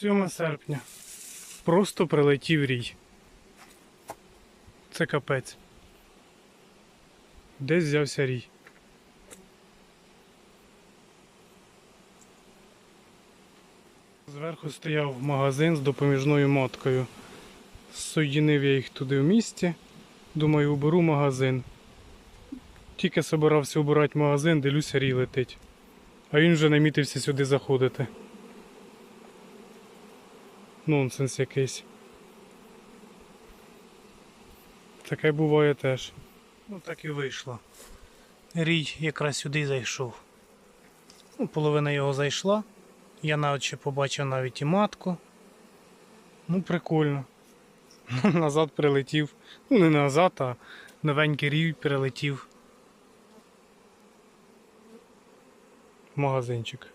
7 серпня. Просто прилетів рій. Це капець. Десь взявся рій. Зверху стояв магазин з допоміжною моткою. Соєдинив я їх туди в місті. Думаю, уберу магазин. Тільки собирався убирати магазин, дивлюся, рій летить. А він вже намітився сюди заходити. Нонсенс якийсь. Таке буває теж. Ну так і вийшло. Рій якраз сюди зайшов. Ну, половина його зайшла. Я навіть ще побачив навіть і матку. Ну, прикольно. Назад прилетів. Ну, не назад, а новенький рій прилетів. Магазинчик.